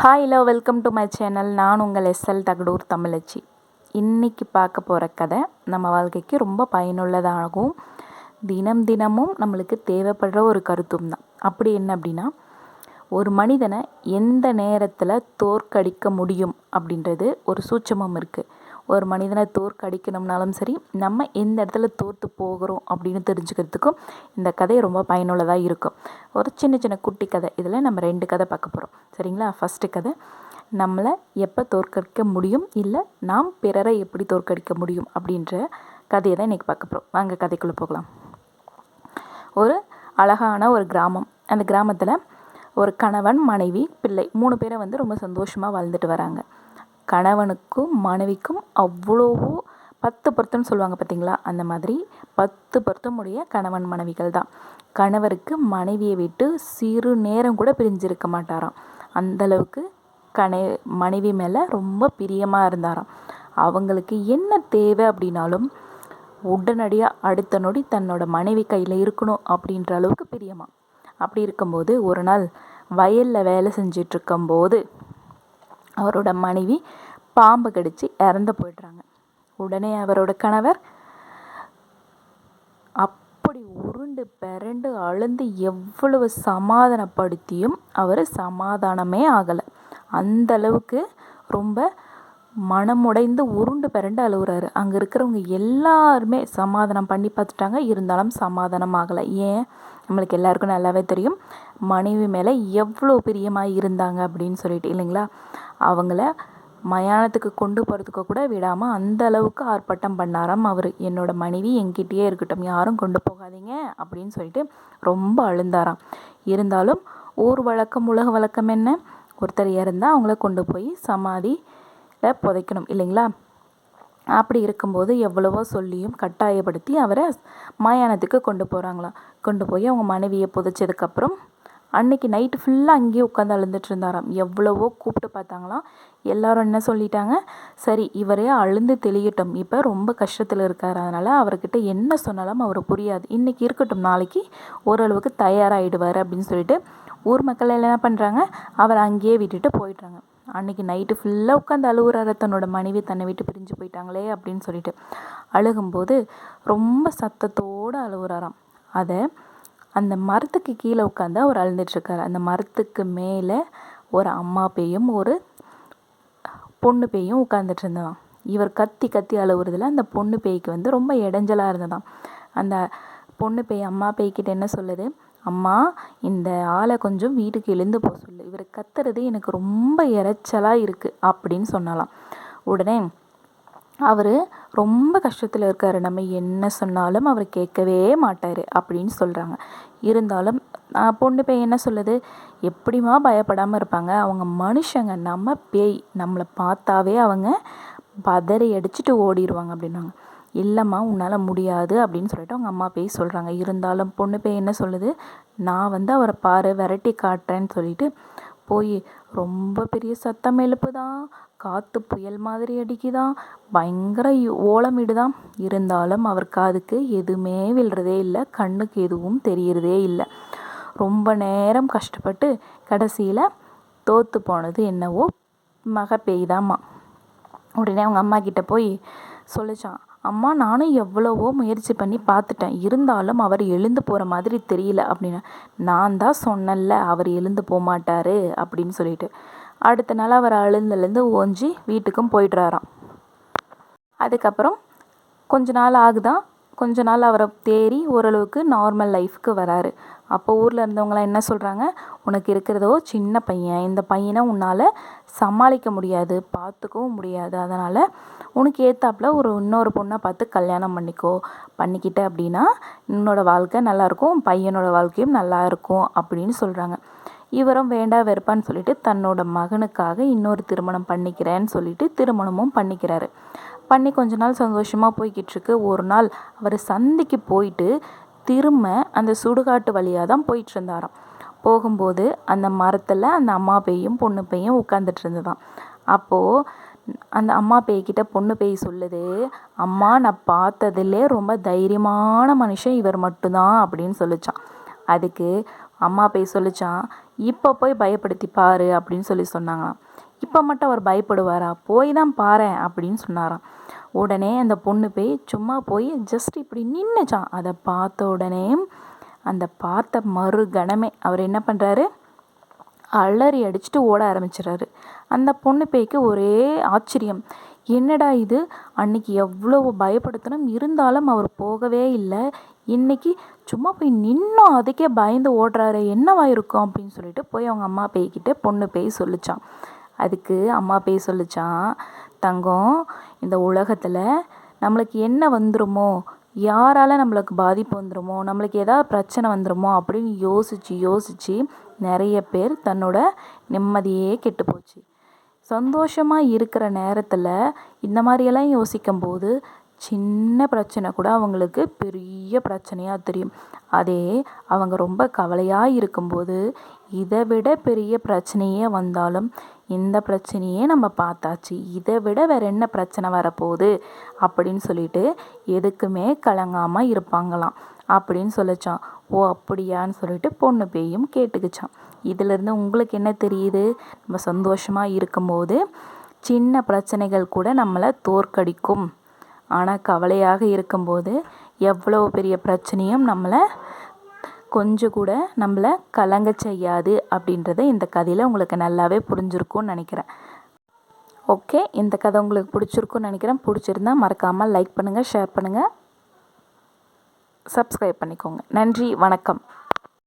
Hi hello welcome to my channel நான் உங்கள் SL Thagadur தமிழச்சி. இன்னைக்கு பார்க்க போகிற கதை நம்ம வாழ்க்கைக்கு ரொம்ப பயனுள்ளதாகும். தினம் தினமும் நம்மளுக்கு தேவைப்படுற ஒரு கருத்தும் தான். அப்படி என்ன அப்படின்னா ஒரு மனிதனை எந்த நேரத்தில் தோற்கடிக்க முடியும் அப்படின்றது ஒரு சூட்சமம் இருக்குது ஒரு மனிதனை தோற்கடிக்கணும்னாலும் சரி நம்ம எந்த இடத்துல தோற்று போகிறோம் அப்படின்னு தெரிஞ்சுக்கிறதுக்கும் இந்த கதை ரொம்ப பயனுள்ளதாக இருக்கும். ஒரு சின்ன சின்ன குட்டி கதை. இதில் நம்ம ரெண்டு கதை பார்க்க போகிறோம் சரிங்களா? ஃபஸ்ட்டு கதை. நம்மளை எப்போ தோற்கடிக்க முடியும்? இல்லை நாம் பிறரை எப்படி தோற்கடிக்க முடியும்? அப்படின்ற கதையை தான் இன்றைக்கி பார்க்க போகிறோம் வாங்க கதைக்குள்ளே போகலாம். ஒரு அழகான ஒரு கிராமம். அந்த கிராமத்தில் ஒரு கணவன் மனைவி பிள்ளை மூணு பேரை வந்து ரொம்ப சந்தோஷமாக வாழ்ந்துட்டு வராங்க. கணவனுக்கும் மனைவிக்கும் அவ்வளோவோ பத்து பொருத்தம்னு சொல்லுவாங்க பார்த்தீங்களா அந்த மாதிரி பத்து பொருத்தமுடைய கணவன் மனைவிகள் தான். கணவருக்கு மனைவியை விட்டு சிறு நேரம் கூட பிரிஞ்சிருக்க மாட்டாராம். அந்தளவுக்கு கணை மனைவி மேலே ரொம்ப பிரியமாக இருந்தாராம். அவங்களுக்கு என்ன தேவை அப்படின்னாலும் உடனடியாக அடுத்த நொடி தன்னோட மனைவி கையில் இருக்கணும் அப்படின்ற அளவுக்கு பிரியமா. அப்படி இருக்கும்போது ஒரு நாள் வயலில் வேலை செஞ்சிட்ருக்கும்போது அவரோட மனைவி பாம்பு கடித்து இறந்து போயிடுறாங்க. உடனே அவரோட கணவர் அப்படி உருண்டு பிறண்டு அழுந்து எவ்வளவு சமாதானப்படுத்தியும் அவர் சமாதானமே ஆகலை. அந்த அளவுக்கு ரொம்ப மனமுடைந்து உருண்டு பிறண்டு அழுகுறாரு. அங்கே இருக்கிறவங்க எல்லாருமே சமாதானம் பண்ணி பார்த்துட்டாங்க. இருந்தாலும் சமாதானம் ஆகலை. ஏன்? நம்மளுக்கு எல்லாருக்கும் நல்லாவே தெரியும். மனைவி மேலே எவ்வளோ பிரியமாக இருந்தாங்க அப்படின்னு சொல்லிட்டு இல்லைங்களா? அவங்கள மயானத்துக்கு கொண்டு போகிறதுக்கு கூட விடாமல் அந்த அளவுக்கு ஆர்ப்பாட்டம் பண்ணாராம் அவர். என்னோட மனைவி என்கிட்டயே இருக்கட்டும் யாரும் கொண்டு போகாதீங்க அப்படின்னு சொல்லிட்டு ரொம்ப அழுந்தாராம். இருந்தாலும் ஊர் வழக்கம் உலக வழக்கம் என்ன? ஒருத்தர் இறந்தால் அவங்கள கொண்டு போய் சமாதியில் புதைக்கணும் இல்லைங்களா? அப்படி இருக்கும்போது எவ்வளவோ சொல்லியும் கட்டாயப்படுத்தி அவரை மயானத்துக்கு கொண்டு போகிறாங்களாம் கொண்டு போய் அவங்க மனைவியை புதைச்சதுக்கப்புறம் அன்னைக்கு நைட்டு ஃபுல்லாக அங்கேயே உட்காந்து அழுந்துட்டு இருந்தாராம். எவ்வளவோ கூப்பிட்டு பார்த்தாங்களாம் எல்லாரும் என்ன சொல்லிட்டாங்க? சரி இவரே அழுந்து தெளியட்டும். இப்போ ரொம்ப கஷ்டத்தில் இருக்கார். அதனால் அவர்கிட்ட என்ன சொன்னாலும் அவர் புரியாது. இன்றைக்கி இருக்கட்டும். நாளைக்கு ஓரளவுக்கு தயாராகிடுவார் அப்படின்னு சொல்லிட்டு ஊர் மக்கள் எல்லாம் என்ன பண்ணுறாங்க அவரை அங்கேயே விட்டுட்டு போயிடுறாங்க. அன்றைக்கி நைட்டு ஃபுல்லாக உட்காந்து அழுகுறாரு தன்னோட மனைவி தன்னை விட்டு பிரிஞ்சு போயிட்டாங்களே அப்படின்னு சொல்லிட்டு. அழுகும்போது ரொம்ப சத்தத்தோடு அழுகுறாராம் அதை அந்த மரத்துக்கு கீழே உட்காந்து அவர் அழுந்துட்டுருக்காரு. அந்த மரத்துக்கு மேலே ஒரு அம்மா பேயும் ஒரு பொண்ணு பேயும் உட்காந்துட்டு இருந்ததாம் இவர் கத்தி கத்தி அழுவுறதுல அந்த பொண்ணு பேய்க்கு வந்து ரொம்ப இடைஞ்சலாக இருந்ததாம். அந்த பொண்ணு பேய் அம்மா பேய்கிட்ட என்ன சொல்லுது? அம்மா இந்த ஆளை கொஞ்சம் வீட்டுக்கு எழுந்து போக சொல்லு. இவர் கத்துறது எனக்கு ரொம்ப இறைச்சலாக இருக்குது அப்படின்னு சொன்னலாம் உடனே அவர் ரொம்ப கஷ்டத்தில் இருக்கார். நம்ம என்ன சொன்னாலும் அவர் கேட்கவே மாட்டார் அப்படின்னு சொல்கிறாங்க இருந்தாலும் பொண்ணு பேய் என்ன சொல்லுது? எப்படிமா பயப்படாமல் இருப்பாங்க? அவங்க மனுஷங்க நம்ம பேய். நம்மளை பார்த்தாவே அவங்க பதறி அடிச்சுட்டு ஓடிடுவாங்க அப்படின்னாங்க. இல்லைம்மா உன்னால் முடியாது அப்படின்னு சொல்லிட்டு அவங்க அம்மா பேய் சொல்கிறாங்க இருந்தாலும் பொண்ணு பேய் என்ன சொல்லுது? நான் வந்து அவரை பாரு விரட்டி காட்டுறேன்னு சொல்லிட்டு போய் ரொம்ப பெரிய சத்தம் எழுப்புதான். காற்று புயல் மாதிரி அடிக்குதான். பயங்கர ஓலமிடுதான். இருந்தாலும் அவர் காதுக்கு எதுவுமே விழுறதே இல்லை. கண்ணுக்கு எதுவும் தெரியறதே இல்லை. ரொம்ப நேரம் கஷ்டப்பட்டு கடைசியில் தோற்று போனது என்னவோ மக பெய்தாம்மா உடனே அவங்க அம்மா கிட்ட போய் சொல்லிச்சான் அம்மா நானும் எவ்வளவோ முயற்சி பண்ணி பார்த்துட்டேன் இருந்தாலும் அவர் எழுந்து போகிற மாதிரி தெரியல அப்படின்னு. நான் தான் சொன்னல அவர் எழுந்து போக மாட்டார் அப்படின்னு சொல்லிட்டு. அடுத்த நாள் அவர் அழுந்துலேருந்து ஓஞ்சி வீட்டுக்கும் போயிடுறாராம் அதுக்கப்புறம் கொஞ்ச நாள் ஆகுதான் கொஞ்ச நாள் அவரை தேறி ஓரளவுக்கு நார்மல் லைஃப்க்கு வராரு. அப்போ ஊரில் இருந்தவங்களாம் என்ன சொல்கிறாங்க உனக்கு இருக்கிறதோ சின்ன பையன். இந்த பையனை உன்னால் சமாளிக்க முடியாது பார்த்துக்கவும் முடியாது. அதனால் உனக்கு ஏற்றாப்புல ஒரு இன்னொரு பொண்ணை பார்த்து கல்யாணம் பண்ணிக்கோ. பண்ணிக்கிட்ட அப்படின்னா உன்னோட வாழ்க்கை நல்லாயிருக்கும் பையனோட வாழ்க்கையும் நல்லா இருக்கும் அப்படின்னு சொல்கிறாங்க இவரும் வேண்டா வெறுப்பான்னு சொல்லிட்டு தன்னோட மகனுக்காக இன்னொரு திருமணம் பண்ணிக்கிறேன்னு சொல்லிட்டு திருமணமும் பண்ணிக்கிறாரு. பண்ணி கொஞ்ச நாள் சந்தோஷமாக போய்கிட்டு இருக்கு. ஒரு நாள் அவர் சந்திக்கு போயிட்டு திரும்ப அந்த சுடுகாட்டு வழியாக தான் போயிட்டு இருந்தாராம். போகும்போது அந்த மரத்தில் அந்த அம்மா பேயும் பொண்ணு பேயும் உட்காந்துட்டு இருந்ததான் அப்போது அந்த அம்மா பேய்கிட்ட பொண்ணு பேய் சொல்லுது அம்மா நான் பார்த்ததுலே ரொம்ப தைரியமான மனுஷன் இவர் மட்டும்தான் அப்படின்னு சொல்லிச்சான் அதுக்கு அம்மா பேய் சொல்லிச்சான் இப்போ போய் பயப்படுத்தி பாரு அப்படின்னு சொல்லி சொன்னாங்களாம். இப்போ மட்டும் அவர் பயப்படுவாரா? போய் தான் பாரேன் அப்படின்னு சொன்னாராம். உடனே அந்த பொண்ணு போய் சும்மா போய் ஜஸ்ட் இப்படி நின்றுச்சான் அதை பார்த்த உடனே அந்த பார்த்த மறு கணமே அவர் என்ன பண்ணுறாரு அலறி அடிச்சுட்டு ஓட ஆரம்பிச்சிடுறாரு. அந்த பொண்ணு பேய்க்கு ஒரே ஆச்சரியம். என்னடா இது? அன்னைக்கு எவ்வளோ பயப்படுத்தணும். இருந்தாலும் அவர் போகவே இல்லை. இன்னைக்கு சும்மா போய் நின்றும் அதுக்கே பயந்து ஓடுறாரு. என்னவா இருக்கும் அப்படின்னு சொல்லிட்டு போய் அவங்க அம்மா பேய்கிட்ட பொண்ணு பேய் சொல்லிச்சான் அதுக்கு அம்மா பேய் சொல்லிச்சான் தங்கம் இந்த உலகத்தில் நம்மளுக்கு என்ன வந்துருமோ? யாரால் நம்மளுக்கு பாதிப்பு வந்துருமோ? நம்மளுக்கு ஏதாவது பிரச்சனை வந்துருமோ? அப்படின்னு யோசித்து யோசித்து நிறைய பேர் தன்னோட நிம்மதியே கெட்டு போச்சு. சந்தோஷமாக இருக்கிற நேரத்தில் இந்த மாதிரியெல்லாம் யோசிக்கும் போது சின்ன பிரச்சனை கூட அவங்களுக்கு பெரிய பிரச்சனையாக தெரியும். அதே அவங்க ரொம்ப கவலையாக இருக்கும்போது இதை விட பெரிய பிரச்சனையே வந்தாலும் இந்த பிரச்சனையே நம்ம பார்த்தாச்சு. இதை விட வேற என்ன பிரச்சனை வரப்போகுது அப்படின்னு சொல்லிட்டு எதுக்குமே கலங்காமல் இருப்பாங்களாம் அப்படின்னு சொல்லிச்சான். ஓ அப்படியான்னு சொல்லிட்டு பொண்ணு பேயும் கேட்டுக்கிச்சான் இதிலேருந்து உங்களுக்கு என்ன தெரியுது? நம்ம சந்தோஷமாக இருக்கும்போது சின்ன பிரச்சனைகள் கூட நம்மளை தோற்கடிக்கும். ஆனால் கவலையாக இருக்கும்போது எவ்வளோ பெரிய பிரச்சனையும் நம்மளை கொஞ்சம் கூட நம்மளை கலங்க செய்யாது அப்படின்றத இந்த கதையில் உங்களுக்கு நல்லாவே புரிஞ்சிருக்கும்னு நினைக்கிறேன். ஓகே இந்த கதை உங்களுக்கு பிடிச்சிருக்குன்னு நினைக்கிறேன். பிடிச்சிருந்தா மறக்காமல் லைக் பண்ணுங்கள் ஷேர் பண்ணுங்கள் சப்ஸ்கிரைப் பண்ணிக்கோங்க. நன்றி வணக்கம்.